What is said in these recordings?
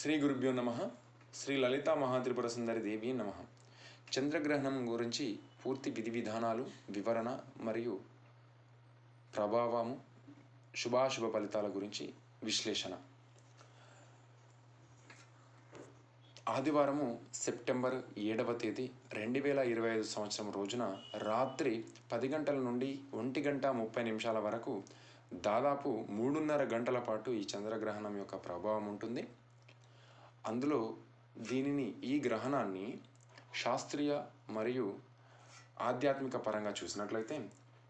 శ్రీ గురుభ్యో నమ. శ్రీ లలితా మహాత్రిపుర సుందరి దేవి నమ. చంద్రగ్రహణం గురించి పూర్తి విధి విధానాలు వివరణ మరియు ప్రభావము శుభాశుభ ఫలితాల గురించి విశ్లేషణ. ఆదివారము సెప్టెంబర్ ఏడవ తేదీ రెండు వేల ఇరవై ఐదు సంవత్సరం రోజున రాత్రి పది గంటల నుండి ఒంటి గంట ముప్పై నిమిషాల వరకు దాదాపు మూడున్నర గంటల పాటు ఈ చంద్రగ్రహణం యొక్క ప్రభావం ఉంటుంది. అందులో దీనిని ఈ గ్రహణాన్ని శాస్త్రీయ మరియు ఆధ్యాత్మిక పరంగా చూసినట్లయితే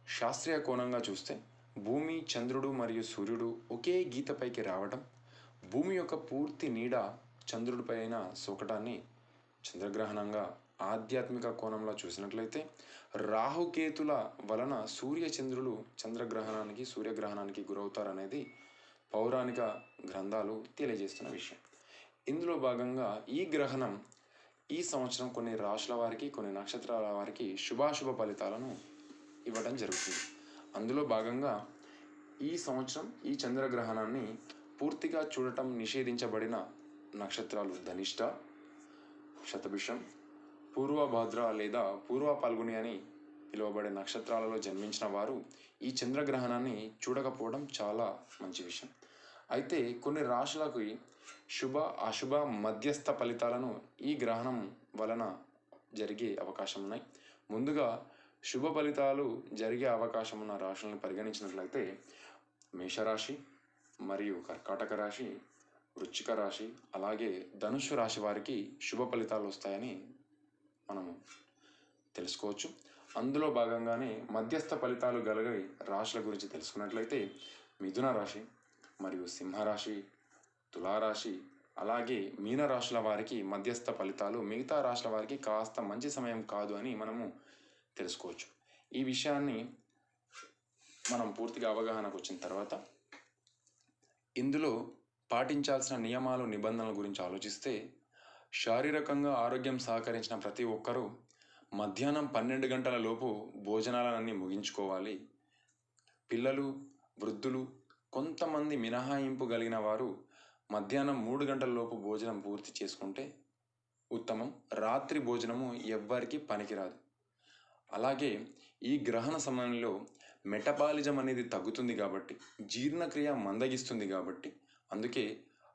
శాస్త్రీయ కోణంగా చూస్తే భూమి చంద్రుడు మరియు సూర్యుడు ఒకే గీతపైకి రావడం భూమి యొక్క పూర్తి నీడ చంద్రుడిపైన సోకటాన్ని చంద్రగ్రహణంగా ఆధ్యాత్మిక కోణంలో చూసినట్లయితే రాహుకేతుల వలన సూర్య చంద్రులు చంద్రగ్రహణానికి సూర్యగ్రహణానికి గురవుతారనేది పౌరాణిక గ్రంథాలు తెలియజేస్తున్న విషయం. ఇందులో భాగంగా ఈ గ్రహణం ఈ సంవత్సరం కొన్ని రాశుల వారికి కొన్ని నక్షత్రాల వారికి శుభాశుభ ఫలితాలను ఇవ్వడం జరుగుతుంది. అందులో భాగంగా ఈ సంవత్సరం ఈ చంద్రగ్రహణాన్ని పూర్తిగా చూడటం నిషేధించబడిన నక్షత్రాలు ధనిష్ట శతభిషం పూర్వభద్ర లేదా పూర్వ పాల్గొని అని పిలువబడే నక్షత్రాలలో జన్మించిన వారు ఈ చంద్రగ్రహణాన్ని చూడకపోవడం చాలా మంచి విషయం. అయితే కొన్ని రాశులకు శుభ అశుభ మధ్యస్థ ఫలితాలను ఈ గ్రహణం వలన జరిగే అవకాశం ఉన్నాయి. ముందుగా శుభ ఫలితాలు జరిగే అవకాశం ఉన్న రాశులను పరిగణించినట్లయితే మేషరాశి మరియు కర్కాటక రాశి వృశ్చిక రాశి అలాగే ధనుసు రాశి వారికి శుభ ఫలితాలు వస్తాయని మనము తెలుసుకోవచ్చు. అందులో భాగంగానే మధ్యస్థ ఫలితాలు కలిగే రాశుల గురించి తెలుసుకున్నట్లయితే మిథున రాశి మరియు సింహరాశి తులారాశి అలాగే మీనరాశుల వారికి మధ్యస్థ ఫలితాలు మిగతా రాశుల వారికి కాస్త మంచి సమయం కాదు అని మనము తెలుసుకోవచ్చు. ఈ విషయాన్ని మనం పూర్తిగా అవగాహనకు వచ్చిన తర్వాత ఇందులో పాటించాల్సిన నియమాలు నిబంధనల గురించి ఆలోచిస్తే శారీరకంగా ఆరోగ్యం సహకరించిన ప్రతి ఒక్కరూ మధ్యాహ్నం పన్నెండు గంటల లోపు భోజనాలన్నీ ముగించుకోవాలి. పిల్లలు వృద్ధులు కొంతమంది మినహాయింపు కలిగిన వారు మధ్యాహ్నం మూడు గంటల లోపు భోజనం పూర్తి చేసుకుంటే ఉత్తమం. రాత్రి భోజనము ఎవ్వరికి పనికిరాదు. అలాగే ఈ గ్రహణ సమయంలో మెటబాలిజం అనేది తగ్గుతుంది కాబట్టి జీర్ణక్రియ మందగిస్తుంది కాబట్టి అందుకే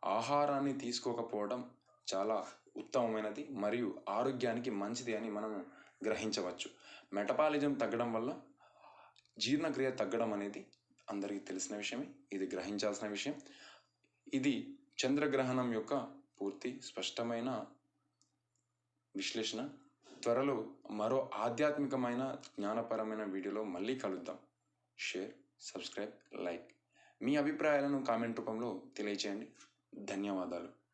ఆహారాన్ని తీసుకోకపోవడం చాలా ఉత్తమమైనది మరియు ఆరోగ్యానికి మంచిది అని మనము గ్రహించవచ్చు. మెటబాలిజం తగ్గడం వల్ల జీర్ణక్రియ తగ్గడం అనేది అందరికీ తెలిసిన విషయమే ఇది గ్రహించాల్సిన విషయం. ఇది చంద్రగ్రహణం యొక్క పూర్తి స్పష్టమైన విశ్లేషణ. త్వరలో మరో ఆధ్యాత్మికమైన జ్ఞానపరమైన వీడియోలో మళ్ళీ కలుద్దాం. Share subscribe like. మీ అభిప్రాయాలను కామెంట్ రూపంలో తెలియచేయండి. ధన్యవాదాలు.